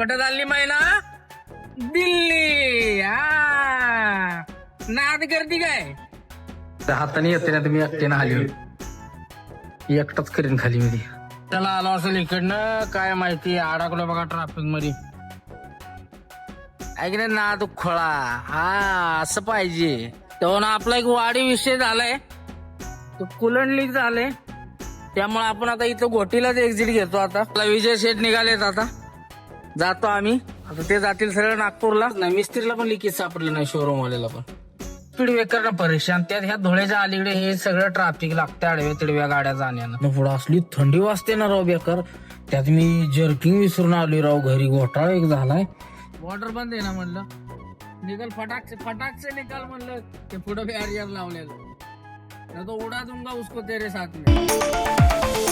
कुठं चालली महिना दिल्ली हा नाद करती काय? त्या हाताने येते ना तुम्ही एकट्यानं होती एकटाच करीन खाली मी. ती. त्याला आलो असेल इकडनं. काय माहिती अडकलो बघा ट्रॅफिकमध्ये ऐक ना नाद खोळा. हा असं पाहिजे. तेव्हा आपला एक वाढी विषय झालाय. तो कुलन लीक झाले त्यामुळे आपण आता इथं गोटीलाच एक्झिट घेतो आता. आपला विजय शेठ निघालेत आता. जातो आम्ही. आता ते जातील सरळ नागपूरला. नाही मिस्त्रीला पण लिकेज सापडलं नाही शोरूम वाल्याला पण. स्पीड ब्रेकर ना परेशान. त्यात ह्या धुळ्याच्या अलीकडे हे सगळं ट्रॅफिक लागतं आडव्या तिडव्या गाड्या जाण्यानं. पुढे असली थंडी वाजते ना राव बेकर. त्यात मी जर्किंग विसरून आलोय राव घरी. घोटाळा एक झालाय. वॉटर बंद आहे ना म्हणलं. निकल फटाक फटाक से निकाल म्हणलं. ते पुढे बॅरियर लावलेलं. ना तो उडा दूंगा उसको तेरे साथ में.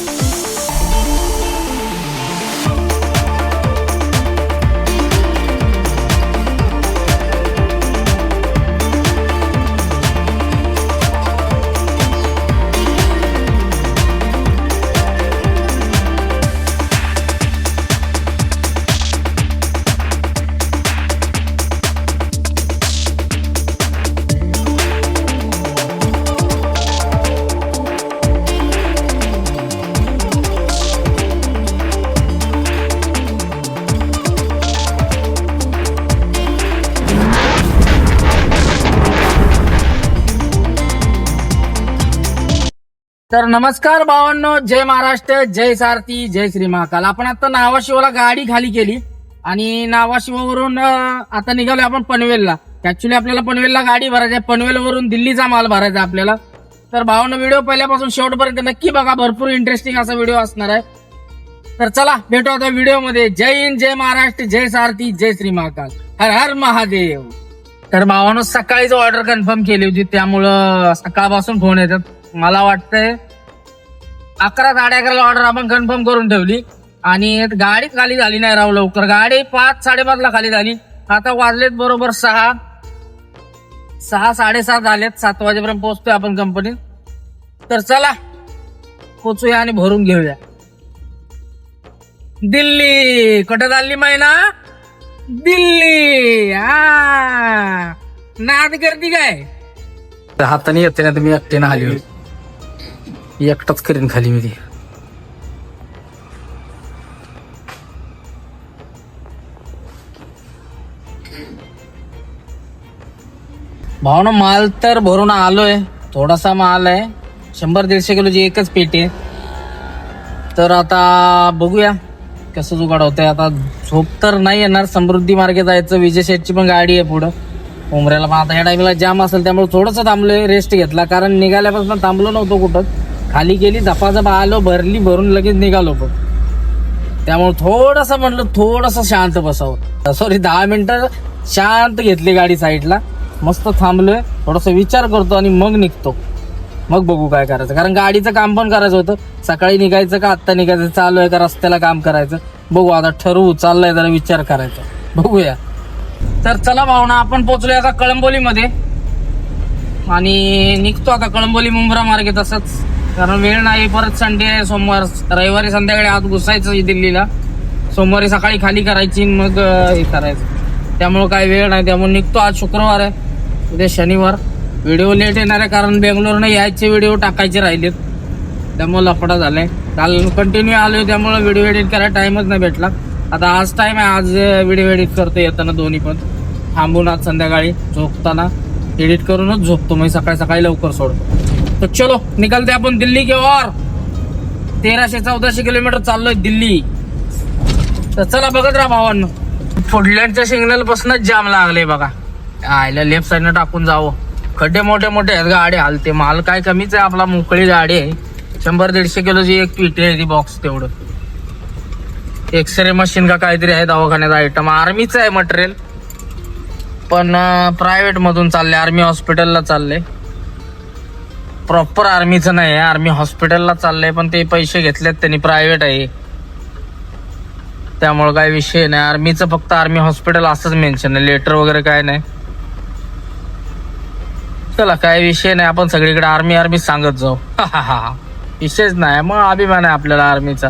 नमस्कार भावांनो जय महाराष्ट्र जय सारथी जय श्री महाकाल आपण आता नावाशिवाला गाडी खाली केली आणि नावाशिवावरून आता निघालो आपण पनवेलला. ऍक्च्युली आपल्याला पनवेलला गाडी भरायची आहे. पनवेलवरून दिल्लीचा माल भरायचा आपल्याला. तर भावांनो व्हिडिओ पहिल्यापासून शेवटपर्यंत नक्की बघा. भरपूर इंटरेस्टिंग असा व्हिडिओ असणार आहे. तर चला भेटू आता व्हिडिओमध्ये. जय हिंद जय महाराष्ट्र जय सारथी जय श्री महाकाल हर हर महादेव. तर भावानं सकाळीच ऑर्डर कन्फर्म केली होती. त्यामुळं सकाळपासून फोन येतात. मला वाटतंय अकरा साडे अकराला ऑर्डर आपण कन्फर्म करून ठेवली. आणि गाडी खाली झाली नाही राव लवकर. गाडी पाच साडेपाचला खाली झाली. आता वाजलेत बरोबर सहा. सहा साडेसात झालेत. सात वाजेपर्यंत पोहोचतोय आपण कंपनीत तर चला पोचूया आणि भरून घेऊया. दिल्ली. कुठं चालली महिना दिल्ली. हा नाद गर्दी काय? हाताने येते ना तुम्ही एकट्यानं आली होती. एकटाच करीन खाली मी ती. भावना माल तर भरून आलोय. थोडासा माल आहे. शंभर दीडशे किलोची एकच पेटी आहे. तर आता बघूया कसं जुगाड होतंय. आता झोप तर नाही येणार. समृद्धी मार्गे जायचं. विजय शेटची पण गाडी आहे पुढं. उमऱ्याला पण आता ह्या टायमिंगला जाम असेल त्यामुळे थोडंसं थांबलोय. रेस्ट घेतला. कारण निघाल्यापासून थांबलो नव्हतो कुठं. खाली गेली झपाझपा आलो भरली भरून लगेच निघालो पण. त्यामुळे थोडस म्हटलं थोडस शांत बसावं. सॉरी दहा मिनिटं शांत घेतली गाडी साईडला. मस्त थांबलोय थोडासा विचार करतो आणि मग निघतो. मग बघू काय करायचं. कारण गाडीचं काम पण करायचं होतं. सकाळी निघायचं का आत्ता निघायचं? चालू आहे का रस्त्याला काम करायचं? बघू आता ठरवू चाललंय जरा विचार करायचा. बघूया. तर चला भावना आपण पोहोचलोय आता कळंबोलीमध्ये. आणि निघतो आता कळंबोली मुंब्रा मार्गे तसंच. कारण वेळ नाही परत संडे आहे सोमवार रविवारी संध्याकाळी आत घुसायचं दिल्लीला. सोमवारी सकाळी खाली करायची मग हे करायचं. त्यामुळं काय वेळ नाही त्यामुळे निघतो आज शुक्रवार आहे. उद्या शनिवार. व्हिडिओ लेट येणार आहे कारण बेंगलोरनं यायचे व्हिडिओ टाकायचे राहिलेत. त्यामुळे लफडा झालाय. काल कंटिन्यू आलोय त्यामुळे व्हिडिओ एडिट करायला टाइमच नाही भेटला. आता आज टाइम आहे आज व्हिडिओ एडिट करतो येताना दोन्ही पण. थांबून आज संध्याकाळी झोपताना. एडिट करूनच झोपतो मग सकाळी सकाळी लवकर सोडतो. तर चलो निकलते आपण दिल्ली के और तेराशे चौदाशे किलोमीटर चाललोय दिल्ली. तर चला बघत राहा भावांनो. पुढल्यांच्या सिग्नल पासूनच जाम लागले बघा. आयला लेफ्ट साईडनं टाकून जावं. खड्डे मोठे मोठे आहेत गाडी हालते. माल काय कमीच आहे आपला मोकळी गाडी आहे. शंभर दीडशे किलोची एक पिटी आहे ती बॉक्स तेवढं. एक्सरे मशीन का काहीतरी आहे दवाखान्यात आयटम आर्मीचं आहे मटेरियल पण प्रायव्हेटमधून चालले आर्मी हॉस्पिटलला चालले. प्रॉपर आर्मीचं नाही आहे आर्मी हॉस्पिटलला चाललंय पण ते पैसे घेतलेत त्यांनी प्रायव्हेट आहे. त्यामुळे काय विषय नाही. आर्मीचं फक्त आर्मी हॉस्पिटल असंच मेन्शन आहे. लेटर वगैरे काय नाही. चला काय विषय नाही. आपण सगळीकडे आर्मी आर्मी सांगत जाऊ. विषयच नाही. मग अभिमान आहे आपल्याला आर्मीचा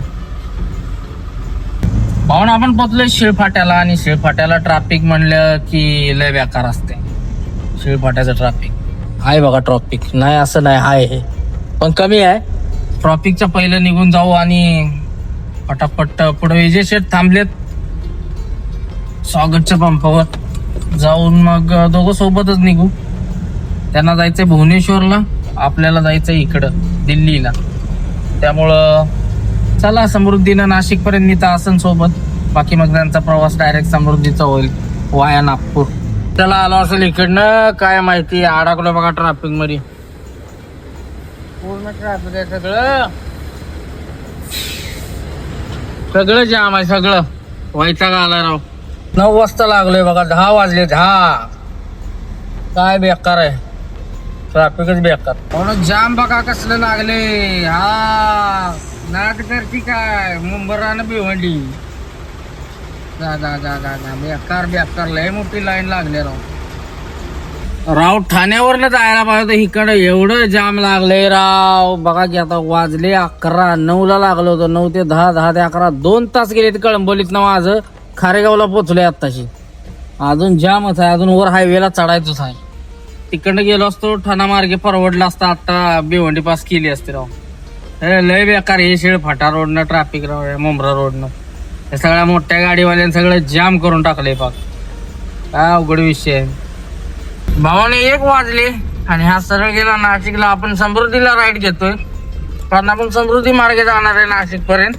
पाहून आपण पोचलोय शिळफाट्याला आणि शिळफाट्याला ट्रॅफिक म्हणलं की लय बेकार असते शिळफाट्याचं ट्रॅफिक आहे बघा ट्रॉफिक नाही असं नाही आहे हे. पण कमी आहे. ट्रॉफिकच्या पहिलं निघून जाऊ आणि पटापट पुढे विजय शेठ थांबलेत. स्वागतच्या पंपावर. जाऊन मग दोघं सोबतच निघू. त्यांना जायचंय भुवनेश्वरला आपल्याला जायचंय इकडं दिल्लीला. त्यामुळं चला समृद्धीनं नाशिकपर्यंत नेता असन सोबत. बाकी मग त्यांचा प्रवास डायरेक्ट समृद्धीचा होईल वाया नागपूर. त्याला आलो असेल इकडनं काय माहिती अडकलो बघा ट्रॅफिकमध्ये पूर्ण ट्रॅफिक आहे सगळं. सगळं जाम आहे सगळं. वैताग आला राव. नऊ वाजता लागलोय बघा दहा वाजले दहा. काय बेकार आहे. ट्रॅफिकच बेकार. म्हणून जाम बघा कसलं लागले हा नाट करती काय? मुंबरानं भिवंडी. जा जा जा जा जा. बेकार बेकार. लय मोठी लाईन लागली राव. राव ठाण्यावरनं जायला पाहिजे होतं. इकडं एवढं जाम लागले राव. बघा की आता वाजले अकरा नऊला लागलो होतं. नऊ ते दहा दहा ते अकरा. दोन तास गेले ते कळंबोलीत ना माझं. खारेगावला पोचलोय आत्ताशी. अजून जामच आहे. अजून वर हायवेला चढायचंच आहे. तिकडनं गेलो असतो ठाणा मार्गे परवडला असता. आत्ता भिवंडी पास केली असते राव. हे लय बेकार. हे शेळ फाटा रोडनं ट्रॅफिक राव. मुंब्रा रोडनं. हे सगळ्या मोठ्या गाडीवाल्यानं सगळं जाम करून टाकले पाक काय अवघड विषय आहे. भावाने एक वाजले आणि हा सरळ गेला नाशिकला. आपण समृद्धीला राईड घेतोय. कारण आपण समृद्धी मार्गे जाणार आहे नाशिक पर्यंत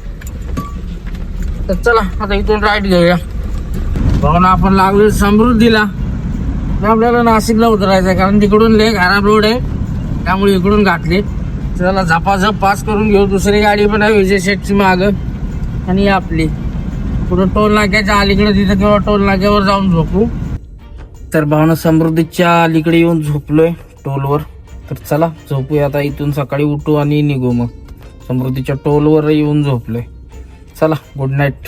तर चला आता इथून राईड घेऊया. भावना आपण लागलो समृद्धीला. तर आपल्याला नाशिकला उतरायचं आहे कारण तिकडून लय खराब रोड आहे. त्यामुळे इकडून घातले. चला झपाझप पास करून घेऊ. दुसरी गाडी पण आहे विजय शेटची माग. आणि आपली. पुढं टोल नाक्याच्या अलीकडे तिथं किंवा टोल नाक्यावर जाऊन झोपू. तर भावना समृद्धीच्या अलीकडे येऊन झोपलोय टोलवर. तर चला झोपूया आता. इथून सकाळी उठू आणि निघू मग. समृद्धीच्या टोलवर येऊन झोपलोय. चला गुड नाईट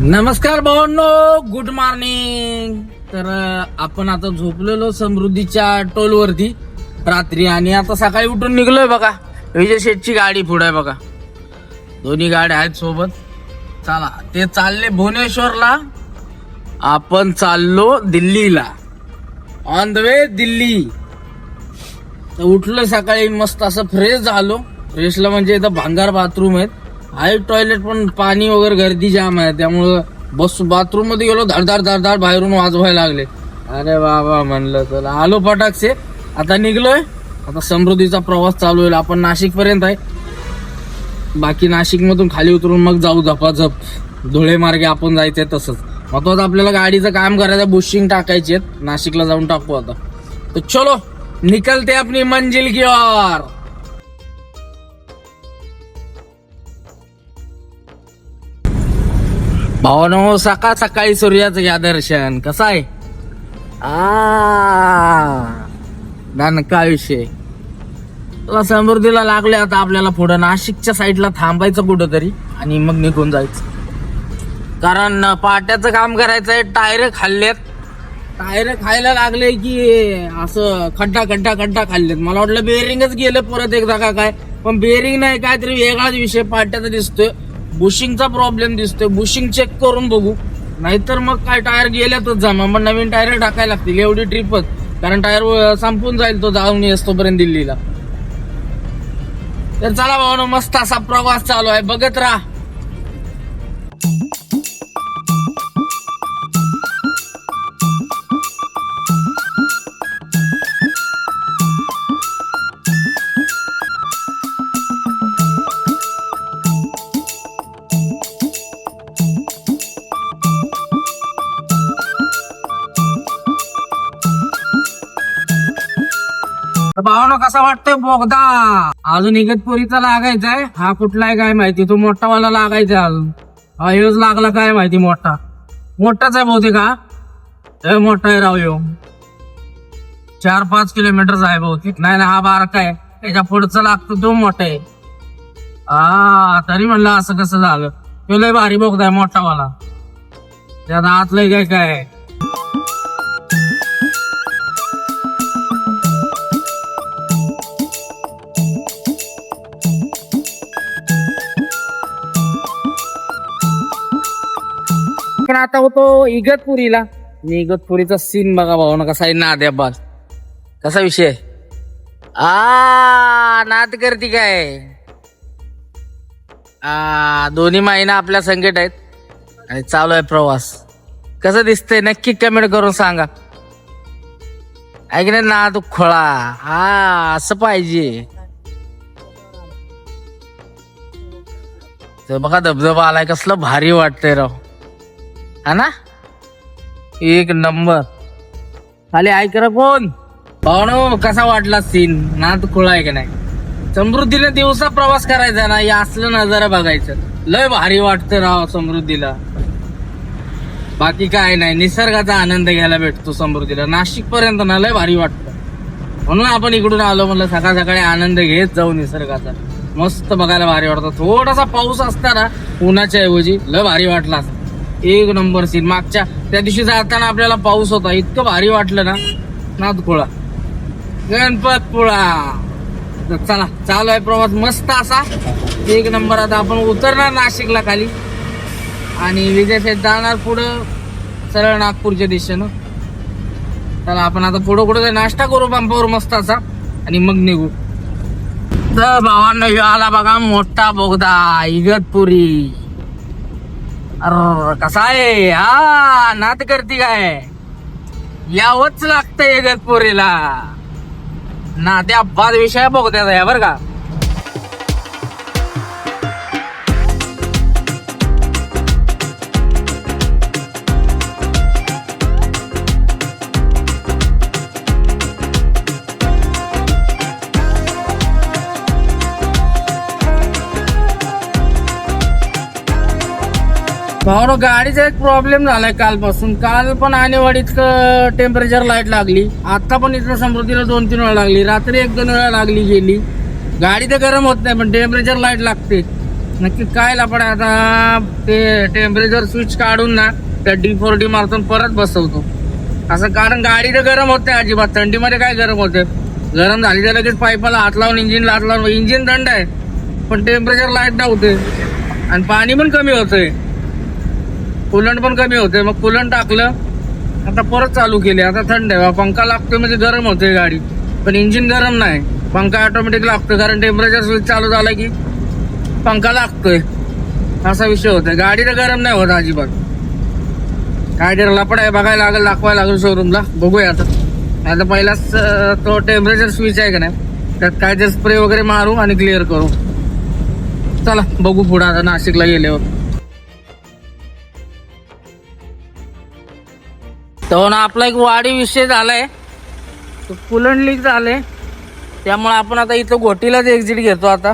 नमस्कार भावांनो गुड मॉर्निंग तर आपण आता झोपलेलो समृद्धीच्या टोलवरती रात्री आणि आता सकाळी उठून निघलोय बघा. विजय शेठची गाडी पुढे आहे बघा. दोन्ही गाड्या आहेत सोबत. चला ते चालले भुवनेश्वरला. आपण चाललो दिल्लीला. On the way Delhi. तर उठलो सकाळी मस्त असं फ्रेश झालो. फ्रेशला म्हणजे इथं भांगार बाथरूम आहेत. आहे टॉयलेट पण पाणी वगैरे गर्दी जाम आहे. त्यामुळं बस बाथरूममध्ये गेलो धाडधाड धाडधाड बाहेरून वाजवायला लागले. अरे बाबा म्हणलं चला आलो फटाकसे. आता निघलोय. आता समृद्धीचा प्रवास चालू होईल. आपण नाशिक पर्यंत आहे. बाकी नाशिक मधून खाली उतरून मग जाऊ झपाझप धुळे मार्गे आपण जायचंय तसंच. महत्वाचं आपल्याला गाडीचं काम करायचं बुशिंग टाकायची आहेत. नाशिकला जाऊन टाकू आता. तर चलो निकलते आपली मंजिल की ओर भावनो सकाळ सकाळी सूर्याचं घ्या दर्शन. कसं आहे? आ काय विषय. समृद्धीला लागले आता आपल्याला पुढं. नाशिकच्या साईडला थांबायचं कुठंतरी आणि मग निघून जायचं. कारण पाट्याचं काम करायचंय टायर खाल्लेत. टायर खायला लागले की असं खड्डा खड्डा खड्डा खाल्लेत. मला वाटलं बेअरिंगच गेलं परत एकदा का काय. पण बेअरिंग नाही काहीतरी वेगळाच विषय पाट्याचा दिसतोय. बुशिंगचा प्रॉब्लेम दिसतोय. बुशिंग चेक करून बघू. नाहीतर मग काय टायर गेल्यातच जा मग नवीन टायर टाकायला लागतील. एवढी ट्रिपच कारण टायर संपून जाईल तो जाऊन येतोपर्यंत दिल्लीला. तर चला भाऊ मस्त असा प्रवास चालू आहे. बघत राहा. भावना कसा वाटतोय बोगदा? अजून इगतपुरीचा लागायचाय? हा कुठलाय काय माहिती? तो मोठा वाला लागायचा अजून. हा ह्योच लागला काय माहिती मोठा? मोठाच आहे बहुतेक हा? हे मोठा आहे राव यो. चार पाच किलोमीटरचा आहे बहुतेक. नाही ना हा बारका आहे. त्याच्या पुढचा लागतो तो मोठा आहे. हा तरी म्हणलं असं कसं झालं. तो लय भारी बोगदा आहे मोठा वाला त्यात आतलंय काय काय? आपण आता होतो इगतपुरीला. आणि इगतपुरीचा सीन बघा भाऊ ना कसा आहे नाद्या बस कसा विषय आ नाद करती काय? आ दोन्ही महिना आपल्या संकट आहेत. आणि चालू आहे प्रवास. कसं दिसतंय? नक्की कमेंट करून सांगा. ऐक ना तू खोळा. हा असं पाहिजे. तर बघा धबधबा आलाय कसलं भारी वाटतंय राव. हा ना? एक नंबर. खाली ऐक रे कोण भावना कसा वाटला सीन नात खुळा आहे का नाही? समृद्धीने दिवसा प्रवास करायचा ना या असलं नजारा बघायचं. लय भारी वाटतं राव समृद्धीला. बाकी काय नाही निसर्गाचा आनंद घ्यायला भेटतो समृद्धीला. नाशिक पर्यंत ना लय भारी वाटतं. म्हणून आपण इकडून आलो म्हणलं सकाळ सकाळी आनंद घेत जाऊ निसर्गाचा. मस्त बघायला भारी वाटतं. थोडासा पाऊस असता ना उन्हाच्या ऐवजी लय भारी वाटला असता. एक नंबर सीन मागच्या त्या दिवशी जाताना आपल्याला पाऊस होता. इतकं भारी वाटलं ना. नादखोळा गणपतपुळा. तर चला चालू आहे प्रवास. मस्त असा. एक नंबर. आता आपण उतरणार नाशिकला खाली. आणि विजय जाणार पुढं. सरळ नागपूरच्या दिशेनं. चला आपण आता पुढं कुठं नाश्ता करू. पंपावर मस्त असा. आणि मग निघू. तर भावांना आला बघा मोठा बोगदा. इगतपुरी. अर कसा आहे? हा नात करती काय यावंच लागतंय इगतपुरीला ना त्या बाद विषय बोगद्याचा आहे बरं का? भाऊ गाडीचा एक प्रॉब्लेम झालाय कालपासून. काल पण आणेवाडीत टेम्परेचर लाइट लागली. आता पण इथं समृद्धीला दोन तीन वेळा लागली. रात्री एक दोन वेळा लागली गेली. गाडी तर गरम होत नाही पण टेम्परेचर लाइट लागते. नक्की काय लापड आता ते टेम्परेचर स्विच काढून ना त्या डी फोर डी मारतून परत बसवतो. असं कारण गाडी तर गरम होत नाही अजिबात. थंडीमध्ये काय गरम होते? गरम झाली तर लगेच पाईपाला हात लावून इंजिनला हात लावून इंजिन थंड आहे पण टेम्परेचर लाइट नव्हते. आणि पाणी पण कमी होतंय. कुलंट पण कमी होते मग कुलंट टाकलं आता परत चालू केले. आता थंड आहे. पंखा लागतोय म्हणजे गरम होते गाडी. पण इंजिन गरम नाही. पंखा ऑटोमॅटिक लागतो कारण टेम्परेचर स्विच चालू झाला की पंखा लागतोय. असा विषय होतोय. गाडी तर गरम नाही होत अजिबात. काय जर लपड आहे बघायला लागेल दाखवायला लागेल शोरूमला बघूया आता. आता पहिलाच तो टेम्परेचर स्विच आहे का नाही? त्यात काय ते स्प्रे वगैरे मारू आणि क्लिअर करू. चला बघू पुढं आता नाशिकला गेल्यावर. तर ना आपला एक वाढी विषय झालाय. कुलंड लीक झालंय. त्यामुळे आपण आता इथं घोटीलाच एक्झिट घेतो आता.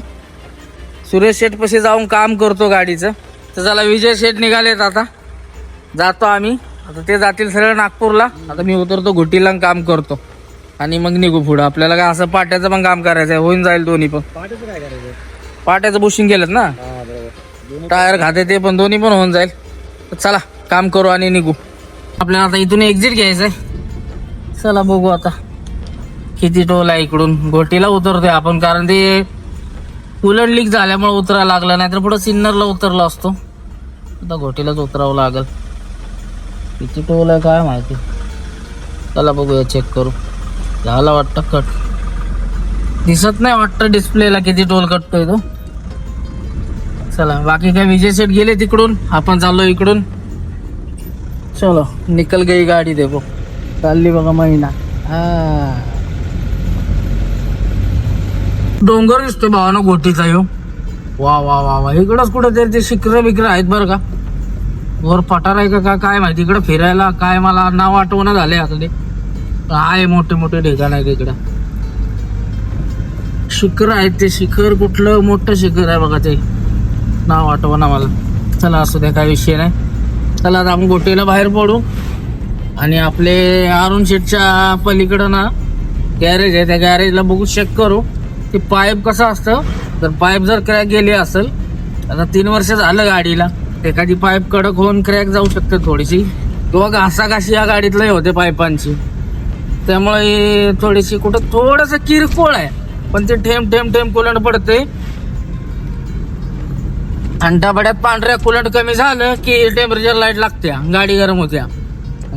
सुरेश शेठ पशी जाऊन काम करतो गाडीचं. तर चला विजय शेठ निघालेत आता. जातो आम्ही. आता ते जातील सरळ नागपूरला. आता मी उतरतो घोटीला काम करतो. आणि मग निघू पुढं. आपल्याला काय असं पाट्याचं पण काम करायचं आहे होऊन जाईल दोन्ही पण. पाट्याचं बुशिंग केलं ना? टायर खाते ते पण दोन्ही पण होऊन जाईल. चला काम करू आणि निघू. आपल्याला आता इथून एक्झिट घ्यायचंय. चला बघू आता. किती टोल आहे इकडून. घोटीला उतरतोय आपण कारण ते उलट लीक झाल्यामुळे उतरायला लागलं नाहीतर पुढे सिन्नरला उतरला असतो. आता घोटीलाच उतरावं लागल. किती टोल आहे काय माहिती. चला बघूया चेक करू. झाला वाटतं कट दिसत नाही वाटतं डिस्प्लेला किती टोल कटतोय तो. चला बाकी काय विजय सेट गेले तिकडून? आपण चाललो इकडून. चलो निकल गई गाडी देखो। चालली बघा महिना। हा. डोंगर दिसतोय भावाना गोटीचा येऊ वा वा वा वा. इकडंच कुठं तरी ते शिखर बिकर आहेत बरं का? वर पठार आहे का काय माहिती? इकडं फिरायला काय मला नाव आठवणं झाले आता ते. आहे मोठे मोठे ठिकाण आहे इकडं. शिखर आहेत ते. शिखर कुठलं मोठं शिखर आहे बघा ते. नाव आठवणा मला. चला असू द्या काय विषय नाही. चला आता आपण गोटेला बाहेर पडू. आणि आपले अरुण शेटच्या पलीकडं ना गॅरेज आहे त्या गॅरेजला बघू चेक करू. ते पाईप कसं असतं? तर पाईप जर क्रॅक गेली असेल आता तीन वर्ष झालं गाडीला. एखादी पाईप कडक होऊन क्रॅक जाऊ शकते थोडीशी. किंवा घासाघाशी या गाडीतलंही होते पाईपांची. त्यामुळे थोडीशी कुठं थोडंसं किरकोळ आहे. पण ते ठेम ठेम ठेम कोलंड पडते. आणि डबड्यात पांढऱ्या कुलट कमी झालं की टेम्परेचर लाइट लागत्या. गाडी गरम होत्या.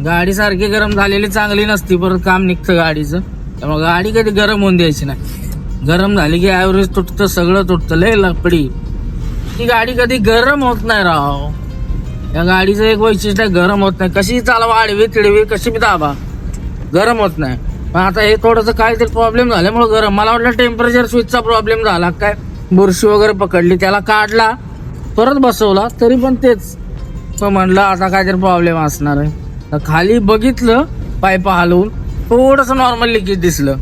गाडी सारखी गरम झालेली चांगली नसती परत काम निघतं गाडीचं. त्यामुळे गाडी कधी गरम होऊन द्यायची नाही. गरम झाली की ॲव्हरेज तुटतं सगळं तुटतं लय लपडी. ती गाडी कधी गरम होत नाही राव. या गाडीचं एक वैशिष्ट्य आहे, गरम होत नाही. कशी चालवा आडवी तिडवी कशी बी दाबा. गरम होत नाही. पण आता हे थोडंसं काहीतरी प्रॉब्लेम झाल्यामुळे गरम. मला वाटलं टेम्परेचर स्विचचा प्रॉब्लेम झाला. काय बुरशी वगैरे पकडली त्याला काढला. परत बसवला तरी पण तेच. मग म्हणलं आता काहीतरी प्रॉब्लेम असणार आहे. तर खाली बघितलं पाईप हलवून थोडंसं नॉर्मल लिकेज दिसलं.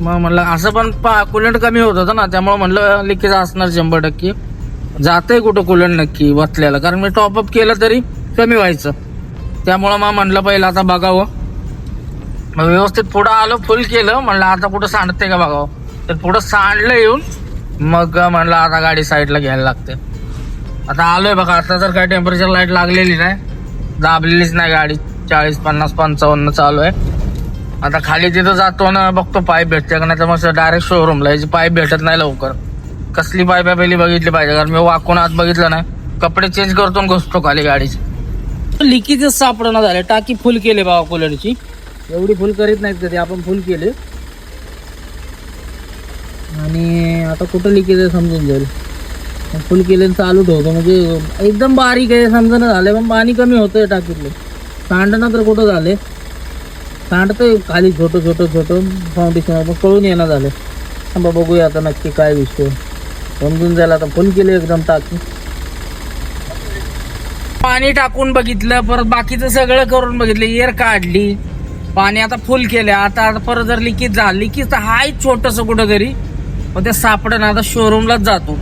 मग म्हणलं असं पण पा कुलंट कमी होत होतं ना त्यामुळे म्हणलं लिकेज असणार शंभर टक्के. जातंय कुठं कुलंट नक्की वतल्याला कारण मी टॉपअप केलं तरी कमी व्हायचं. त्यामुळं मग म्हणलं पहिलं आता बघावं. मग व्यवस्थित पुढं आलो फुल केलं. म्हणलं आता कुठं सांडते का बघावं? तर पुढं सांडलं येऊन मग म्हणलं आता गाडी साईडला घ्यायला लागते. आता आलोय बघा आता जर काय टेम्परेचर लाइट लागलेली नाही दाबलेलीच नाही गाडी. चाळीस पन्नास पंचावन्न चालू आहे. आता खाली तिथं जातो ना बघतो पाईप भेटते का नाही तर मग डायरेक्ट शोरूमला याची पाईप भेटत नाही लवकर. कसली पाईप आहे पहिली बघितली पाहिजे कारण मी वाकून आत बघितलं नाही. कपडे चेंज करतो घुसतो खाली गाडीची. लिकीजच सापडणं झालं टाकी फुल केले बाबा कूलरची एवढी फुल करीत नाहीत कधी आपण फुल केले. आणि आता कुठं लिकेज आहे समजून जाईल. फुल केले चालू ठेवतो म्हणजे एकदम बारीक आहे समजणं झालं पण पाणी कमी होतं टाकीतलं. सांडणं तर कुठं झाले? सांडतंय खाली छोटं छोटं छोटं फाउंडेशन पण कळून येणं झालं. बाबा बघूया आता नक्की काय विषय समजून जायला आता फुल केले एकदम टाकी. पाणी टाकून बघितलं. परत बाकीचं सगळं करून बघितलं. एअर काढली. पाणी आता फुल केलं आता आता परत जर लिकेज झालं. लिकेज तर हाय छोटस कुठं तरी मग ते सापडणं आता शोरूमलाच जातो.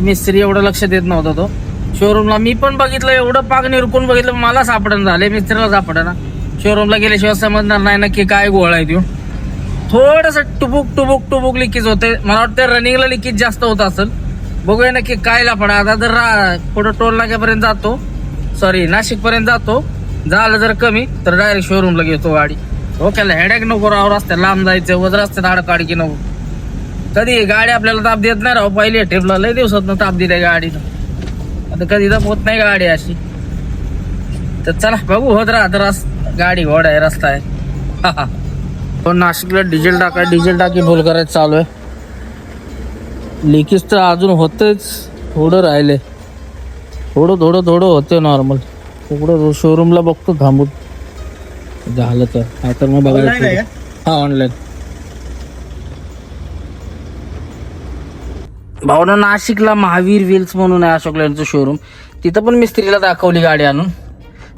मिस्त्री एवढं लक्ष देत नव्हता तो. शोरूमला मी पण बघितलं एवढं पाग निरकून बघितलं मला सापडण झाले मिस्त्रीला सापडना शोरूमला गेल्याशिवाय समजणार नाही नक्की काय गोळा आहे तो थोडस टुबुक टुबुक टुबुक लिकेज होते मला वाटतं रनिंगला लिकेज जास्त होत असेल. बघूया नक्की काय लापडा आता जर रा- पुढं टोल नाक्यापर्यंत जातो सॉरी नाशिक पर्यंत जातो झालं जर कमी तर डायरेक्ट शोरूमला घेतो गाडी. ओके हेडॅक नको राव रस्त्यात लांब जायचं वज रस्त्यात आड नको. कधी गाडी आपल्याला ताप देत नाही राव. पहिली टेपला लय दिवसात ताप दिलाय गाडीनं. आता कधी ताप होत नाही गाडी अशी. तर चला बघू होत राहत रस गाडी घोडा आहे रस्ता आहे. पण नाशिकला डिझेल टाकाय डिझेल टाकी फुल करायचं चालू आहे. लिकेज तर अजून होतच. थोडं राहिले. थोडं थोडं थोडं होतं नॉर्मल थोडं शोरूमला बघतो थांबून. झालं तर. हा तर मग बघायला हा ऑनलाईन भावना नाशिकला महावीर व्हील्स म्हणून आहे अशोक लेनचं शोरूम तिथं पण मिस्त्रीला दाखवली गाडी आणून.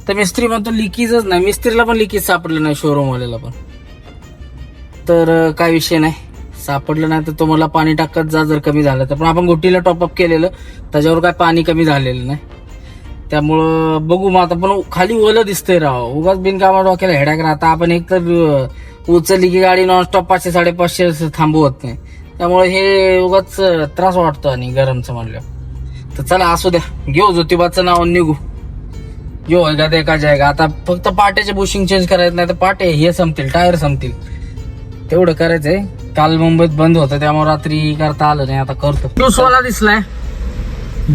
तर मिस्त्री म्हणतो लिकीजच नाही. मिस्त्रीला पण लिकीज सापडलं नाही शोरूमवाल्याला पण. तर काय विषय नाही. सापडलं नाही तर तुम्हाला पाणी टाकत जा जर कमी झालं तर. पण आपण गोटीला टॉपअप केलेलं त्याच्यावर काय पाणी कमी झालेलं नाही. त्यामुळं बघू मग आता पण खाली ओलं दिसतंय राव. उगाच बिनकामा डोक्याला हेडॅक राहता. आपण एक तर उचलली की गाडी नॉनस्टॉप पाचशे साडेपाचशे असं थांबवत नाही. त्यामुळे हे उगाच त्रास वाटतो आणि गरमचं म्हणलं तर चला असू द्या. घेऊ ज्योतिबाचं नाव निघू निघू. जो होगा देखा जायगा आता फक्त पाट्याचे बुशिंग चेंज करायचं नाही तर पाटे हे संपतील टायर संपतील. तेवढं करायचंय. काल मुंबईत बंद होतं त्यामुळे रात्री करता आलं नाही आता करतो. ज्यूस वाला दिसलाय.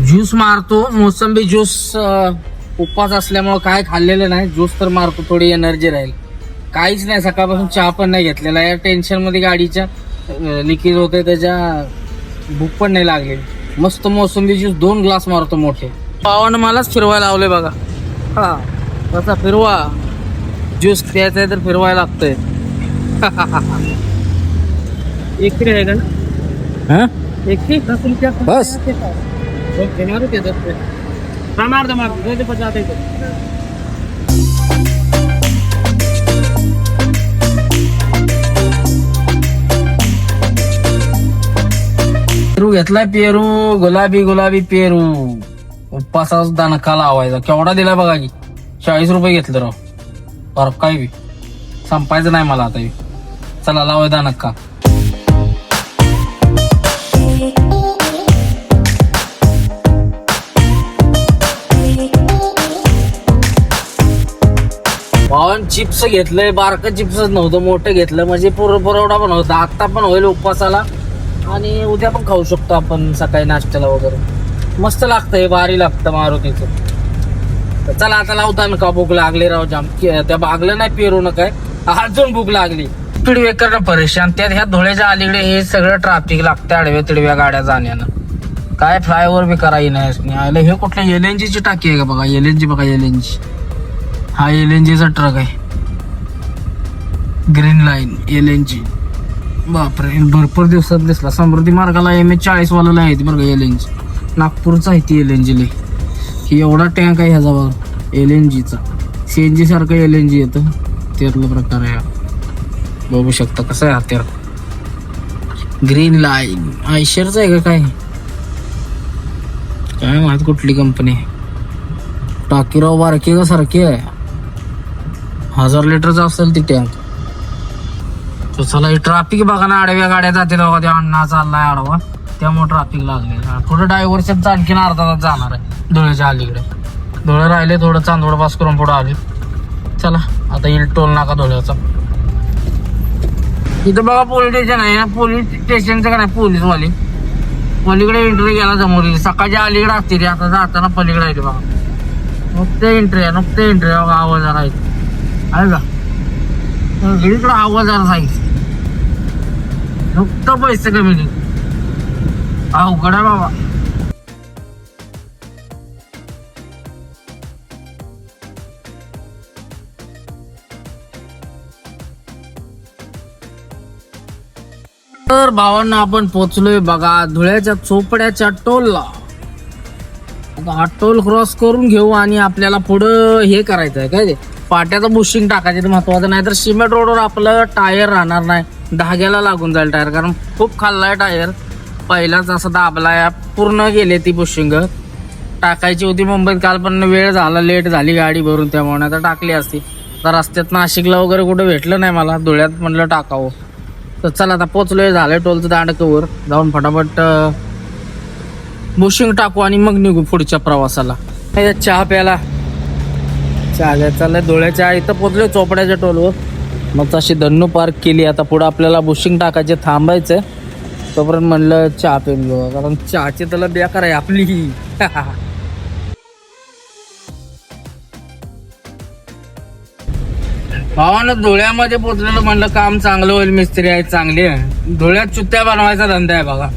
ज्यूस मारतो. मोसंबी ज्यूस उपवास असल्यामुळे काय खाल्लेलं नाही. ज्यूस तर मारतो थोडी एनर्जी राहील. काहीच नाही. सकाळपासून चहा पण नाही घेतलेला. या टेन्शनमध्ये गाडीच्या. लिकेज होते त्याच्या भूक पण नाही लागलेली मस्त मोसंबी ज्यूस दोन ग्लास मारतो मोठे. पावानं मलाच फिरवायला लावले बघा. हा कसा फिरवा. ज्यूस प्यायचा आहे तर फिरवायला लागतंय. एकरी आहे का ना? एकरी? बस. मारू ते. हा मार दो मार दो. पचाते पेरू घेतलाय पेरू गुलाबी गुलाबी पेरू. उपवासा सुद्धा नका लावायचा. केवढा दिला बघा की. चाळीस रुपये घेतलं राव. बरं काय बी. संपायचं नाही मला आता चला चला लावायचा नक्का भावान चिप्स घेतलंय बारकं चिप्सच नव्हतं मोठं घेतलं. म्हणजे पुर पुरवठा पण होता. आता पण होईल उपवासाला आणि उद्या पण खाऊ शकतो आपण सकाळी नाश्त्याला वगैरे. मस्त लागतंय भारी लागतं मारुतीचं. तर चला आता लावता का भूक लागली राव जाम. की- त्या बागलं नाही पेरू न काय? अजून भूक लागली. स्पीड करणं परेशान. त्यात ह्या धुळ्याच्या अलीकडे हे सगळं ट्राफिक लागतं आडव्या तिडव्या गाड्या जाण्यानं. काय फ्लायओव्हर बी करायची नाही. आयलं हे कुठल्या एल एन जीची टाकी आहे का बघा? एल एन जी बघा एल एन जी हा एल एन जीचा ट्रक आहे. Green line L N G बापरे भरपूर दिवसात दिसला. समृद्धी मार्गाला एम एच चाळीस वाला आहे बरं एल एन जी नागपूरचा आहे ती एल एन जी ही एवढा टँक आहे ह्याचा बघा एल एन जीचा सी एन जी सारखं एल एन जी येतं. त्यातला प्रकार आहे बघू शकता कसं आहे हत्यार ग्रीन लाईन आयशरचं आहे का काय? काय माहीत कुठली कंपनी टाकीराव बारकी का सारखी आहे. हजार लिटरचं असेल ती टँक तर चला हे ट्रॅफिक बघा ना आडव्या गाड्या जातील बघा त्या अण्णा चाललाय आडवा. त्यामुळे ट्रॅफिक लागले कुठं डायव्हर्शन आणखीन अर्धा तास जाणार आहे धुळ्याच्या अलीकडे. धुळे राहिले थोडं चांदोड पास करून पुढे आले चला आता येईल टोल नाका धुळ्याचा. इथं बघा पोलीस स्टेशन आहे. पोलीस स्टेशनचं का नाही पोलीस वाले पलीकडे एंट्री गेला समोर सकाळच्या अलीकडे असते ती. आता जाताना पलीकडे आहे बघा. नुकते एंट्री आहे नुकते एंट्री आहे. बघा आवाज आला आहे आहे का? इकडे आवाज जरा सांगितलं. नुकतं पैसे कमी नाही अवघड आहे बाबा. तर भावांना आपण पोचलोय बघा धुळ्याच्या चोपड्याच्या टोलला. आता हा टोल क्रॉस करून घेऊ आणि आपल्याला पुढं हे करायचं आहे काय ते? पाट्याचं बुशिंग टाकायचं ते महत्वाचं. नाही तर सिमेंट रोडवर आपलं टायर राहणार नाही. धाग्याला लागून जाईल टायर कारण खूप खाल्लाय टायर पहिलाच असं दाबलाय. पूर्ण गेले ती बुशिंग. टाकायची होती मुंबईत. काल पण वेळ झाला. लेट झाली गाडी भरून त्यामुळे. आता टाकली असती. तर रस्त्यात नाशिकला वगैरे कुठं भेटलं नाही मला. धुळ्यात म्हटलं टाकावं. तर चला आता पोचलोय. झालं टोलचं दांडकवर जाऊन फटाफट बुशिंग टाकू आणि मग निघू पुढच्या प्रवासाला. चहा प्याला. चहा चालेल चाललंय डोळ्याच्या इथं पोचलो चोपड्याच्या टोलवर. मग तशी धन्नू पार्क केली. आता पुढं आपल्याला बुशिंग टाकायचे थांबायचंय तोपर्यंत म्हणलं चहा पिऊन घेऊ. कारण चहाची त्याला बेकार आहे आपली. भावानं धुळ्यामध्ये पोचलेलं म्हणलं काम चांगलं होईल मिस्त्री आहे चांगली आहे. धुळ्यात चुत्त्या बनवायचा धंदा आहे बघा.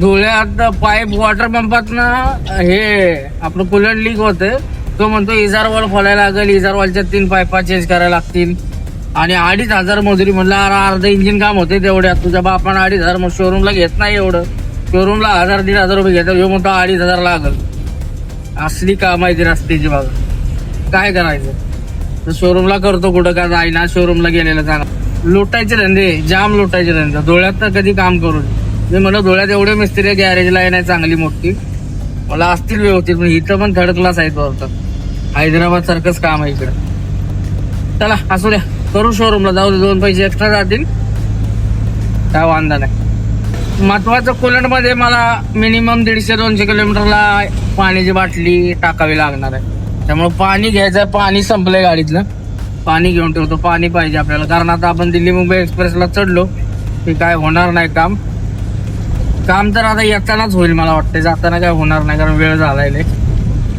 धुळ्यात पाईप वॉटर पंपात ना हे आपलं कुलर लीक होते तो म्हणतो इजार वॉल खोलायला लागेल इजार वॉलच्या तीन पायपा चेंज करायला लागतील. आणि अडीच हजार मजुरी म्हणलं अरे अर्ध इंजिन काम होते तेवढ्या तुझ्या बापानं अडीच हजार मग शोरूमला घेत नाही एवढं. शोरूमला हजार दीड हजार रुपये घेतात ह्यो म्हणतो अडीच हजार लागल. असली काम आहे ती रस्त्याची बाग काय करायचं? तर शोरूमला करतो कुठं का जाईना शोरूमला गेलेलं चांगलं. लुटायचे धंदे जाम लुटायचे धंदे. डोळ्यात तर कधी काम करून मी म्हणलं डोळ्यात एवढे मिस्त्री गॅरेजला आहे नाही चांगली मोठी. मला असतील व्यवस्थित पण इथं पण थर्ड क्लास आहेत वरतं हैदराबाद सारखंच काम आहे इकडं. चला असू द्या. करू शोरूमला जाऊ दे दोन पैसे एक्स्ट्रा जातील काय वांदा नाही. महत्वाचं कोलंडमध्ये मला मिनिमम दीडशे दोनशे किलोमीटरला पाण्याची बाटली टाकावी लागणार आहे. त्यामुळे पाणी घ्यायचं पाणी संपलंय गाडीतलं. पाणी घेऊन ठेवतो. पाणी पाहिजे आपल्याला. कारण आता आपण दिल्ली मुंबई एक्सप्रेसला चढलो की काय होणार नाही काम. काम तर आता येतानाच होईल मला वाटतं जाताना काय होणार नाही कारण वेळ झालाय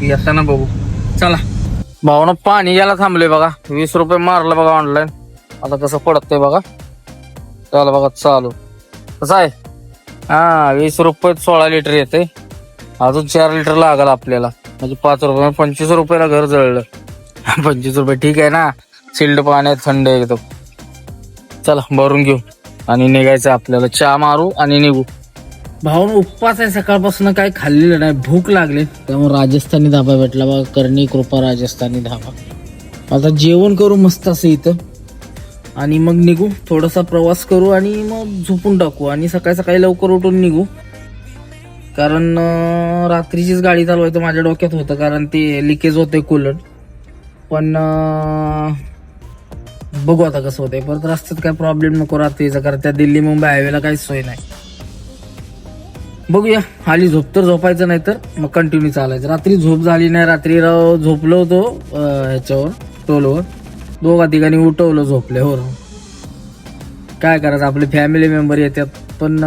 येताना बघू. चला. भावना पाणी याला थांबले बघा. वीस रुपये मारलं बघा ऑनलाईन आता कसं पडतंय बघा. चला बघा चालू. कसं आहे? हा वीस रुपये सोळा लिटर येते अजून चार लिटर लागल आपल्याला. म्हणजे पाच रुपये पंचवीस रुपयाला घर जळलं. पंचवीस रुपये ठीक आहे ना? चिल्ड पाण्यात थंड आहे एकदम. चला भरून घेऊ. आणि निघायचं आपल्याला. चहा मारू आणि निघू. भाऊन उपवास आहे सकाळपासून काय खाल्लेलं नाही भूक लागली. त्यामुळे राजस्थानी धाबा भेटला बघा करणी कृपा राजस्थानी धाबा. आता जेवण करू मस्त असं इथं. आणि मग निघू थोडासा प्रवास करू आणि मग झोपून टाकू. आणि सकाळी सकाळी लवकर उठून निघू. कारण रात्रीचीच गाडी चालवायचं माझ्या डोक्यात होतं कारण ते लिकेज होते कूलर पण बघू आता कसं होतंय. परत रस्त्यात काय प्रॉब्लेम नको रात्रीचा कारण त्या दिल्ली मुंबई हायवेला काहीच सोय नाही. बघूया. आली झोप तर झोपायचं नाही तर मग कंटिन्यू चालायचं. रात्री झोप झाली नाही रात्री राव झोपलो होतो ह्याच्यावर टोलवर. दोघा ठिकाणी उठवलं झोपले हो काय करायचं आपले फॅमिली मेंबर येतात. पण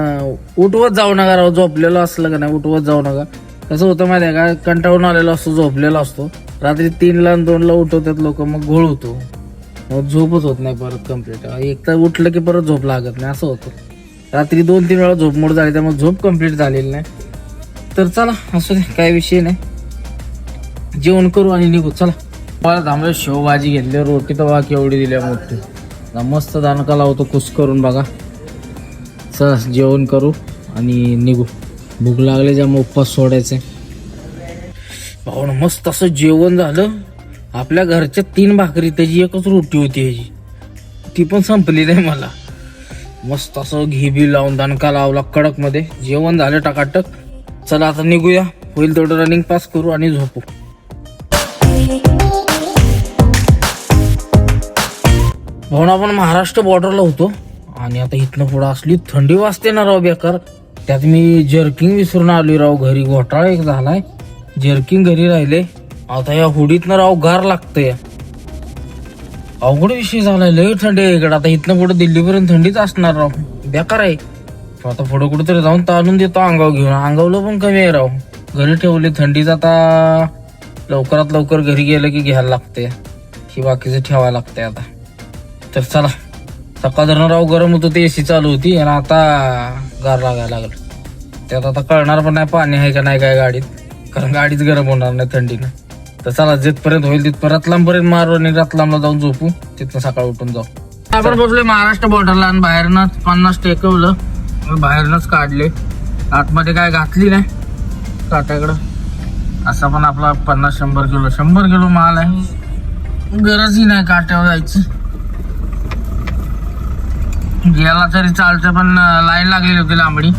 उठवत जाऊ नका राव झोपलेलं असलं का नाही उठवत जाऊ नका. कसं होतं माहिती आहे का कंटाळून आलेलो असतो झोपलेला असतो. रात्री तीनला आणि दोनला उठवतात लोक मग घोळ होतो. मग झोपच होत नाही परत कंप्लीट एक तर उठलं की परत झोप लागत नाही असं होतं. रात्री दोन तीन वेळा झोप मोड झाली त्यामुळे झोप कंप्लीट झालेली नाही. तर चला असू दे काय विषय नाही. जेवण करू आणि निघू चला. मला थांबलं शेवभाजी घेतली रोटी तर बघा केवढी दिल्या मोठी. मस्त दानका लावतो कुस करून बघा. चला जेवण करू आणि निघू. भूक लागले ज्यामुळे उपवास सोडायचे. भाऊ मस्त असं जेवण झालं. आपल्या घरच्या तीन भाकरी त्याची एकच रोटी होती ह्याची. ती पण संपली नाही मला. मस्त असं घी बी लावून दणका लावला कडकमध्ये जेवण झालं टकाटक. चला आता निघूया. होईल तेवढं रनिंग पास करू आणि झोपू. भाऊन आपण महाराष्ट्र बॉर्डरला होतो. आणि आता इथनं पुढं असली थंडी वाजते ना राव बेकार. त्यात मी जर्किंग विसरून आली राव घरी. घोटाळा एक झालाय. जर्किंग घरी राहिले. आता या हुडीतनं राव गार लागतंय. अवघड विषय झालाय. लय थंडी आहे इकडे. आता इथनं पुढे दिल्लीपर्यंत थंडीच असणार राव. बेकार आहे. आता पुढे कुठेतरी जाऊन ताणून देतो अंगाव घेऊन. अंगावलं पण कमी आहे राव. घरी ठेवली थंडीच आता लवकरात लवकर घरी गेलं की घ्यायला लागते. ही बाकीचं ठेवायला लागते आता. तर चला. सकाळ धरणं राव गरम होतं ते एसी चालू होती आणि आता गार लागायला लागलं. त्यात आता कळणार पण नाही पाणी आहे का नाही काय गाडीत. कारण गाडीच गरम होणार नाही थंडीनं. तर चला जिथपर्यंत होईल तिथपर्यंत रतलामपर्यंत मारू आणि रतलामला जाऊन झोपू. तिथनं सकाळ उठून जाऊ. आपण बसले महाराष्ट्र बॉर्डरला आणि बाहेरनंच पन्नास टेकवलं बाहेरनंच बाहेरनच काढले. आतमध्ये काय घातली नाही. काट्याकडं असा पण आपला पन्नास शंभर किलो शंभर किलो माल आहे. गरजही नाही काट्यावर जायची. गेला तरी चालतं पण लाईन लागलेली होती लांबडी.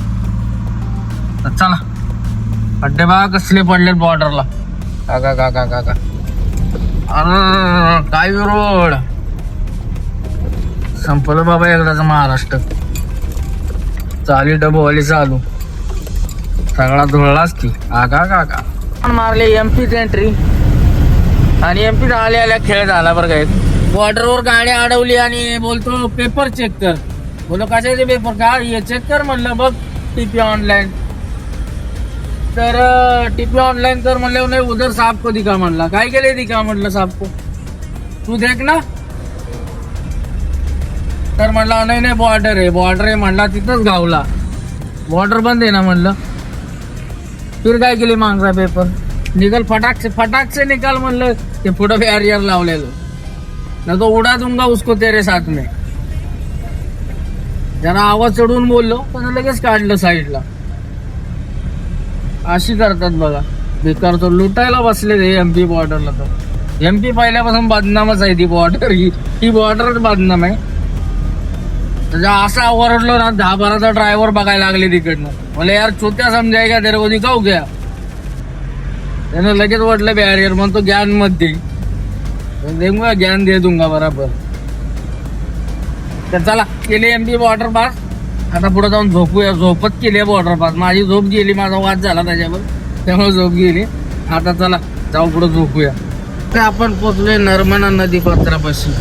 तर चला. अड्डे बा कसले पडले बॉर्डरला काका काका काका अरे काय रोड संपलं बाबा एकदाच महाराष्ट्र. चाली डबोवाली चालू. सगळा धुळलाच की. आगा काका मारले एमपीच एंट्री आणि एमपी आले आल्या खेळ झाला बरं काय बॉर्डरवर गाडी अडवली आणि बोलतो पेपर चेक कर. बोलो कशाचे पेपर का हे चेक कर म्हणलं बघ टीपी ऑनलाईन तर टीपी ऑनलाईन कर म्हणले नाही उधर साफ को दिखा म्हणला. काय केले दिखा म्हटलं साफ को तू देख ना. तर म्हणला नाही नाही बॉर्डर आहे बॉर्डर आहे म्हणला तिथंच गावला बॉर्डर बंद आहे ना म्हणलं. फिर काय केली मागचा पेपर निकल फटाकचे फटाकचे निकाल म्हणलं. ते पुढं बॅरियर लावलेलं. ना तो उडा दुंगा उसको तेरे साथ में. जरा आवाज चढून बोललो पण लगेच काढलं साईडला अशी करतात बघा. बेकार तो लुटायला बसले ते एमपी बॉर्डरला तर. एम पी पहिल्यापासून बदनामच आहे ती बॉर्डर. ही ही बॉर्डरच बदनाम आहे. म्हणजे त्याच्या असा ओरडलो ना दहा बाराचा ड्रायव्हर बघायला लागले तिकडनं. मला यार छोट्या समजाय का तेरे को दिखाऊ गया त्यानं लगेच वाटलं बॅरियर म्हणतो ज्ञानमध्ये. देऊंगा ज्ञान दे दूंगा बराबर. तर चला केली एमपी बॉर्डर पास. आता पुढे जाऊन झोपूया. झोपत केली बॉर्डर पास. माझी झोप गेली माझा वाद झाला त्याच्यावर. त्यामुळे झोप गेली. आता चला जाऊ पुढे झोपूया. तर आपण पोचलोय नर्मदा नदी पात्रापाशी.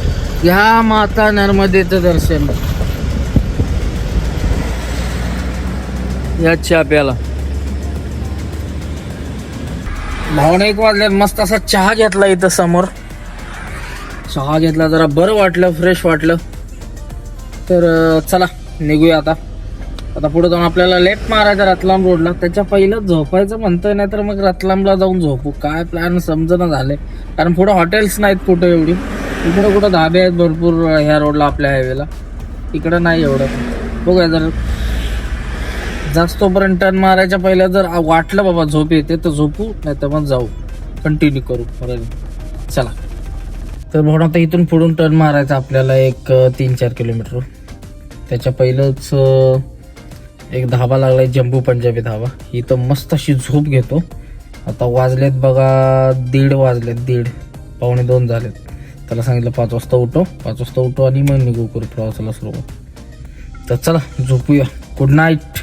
ह्या माता नर्मदेचं दर्शन. या चाप्याला. भावना एक वाजल्यात. मस्त असा चहा घेतला इथं समोर. चहा घेतला जरा बरं वाटलं फ्रेश वाटलं. तर चला. निघूया आता. आता पुढे जाऊन आपल्याला लेफ्ट मारायचा रतलाम रोडला त्याच्या पहिलं झोपायचं म्हणतोय नाही तर मग रतलामला जाऊन झोपू. काय प्लॅन समजणं झाले कारण पुढे हॉटेल्स नाहीत कुठं एवढी. इकडं कुठं धाबे आहेत भरपूर ह्या रोडला आपल्या हायवेला इकडं नाही एवढं. बघूया जर जास्त तोपर्यंत टर्न मारायच्या पहिल्या जर वाटलं बाबा झोप येते तर झोपू नाही तर मग जाऊ. कंटिन्यू करू. परत चला. तर म्हणून आता इथून पुढून टर्न मारायचा आपल्याला एक तीन चार किलोमीटर. त्याच्या पहिलंच एक धाबा लागलाय जम्बू पंजाबी धाबा. इथं मस्त अशी झोप घेतो. आता वाजलेत बघा दीड वाजलेत दीड. पावणे दोन झालेत. त्याला सांगितलं पाच वाजता उठो. पाच वाजता उठो आणि मग निघू करू प्रवासाला सुरू तर चला झोपूया. Good night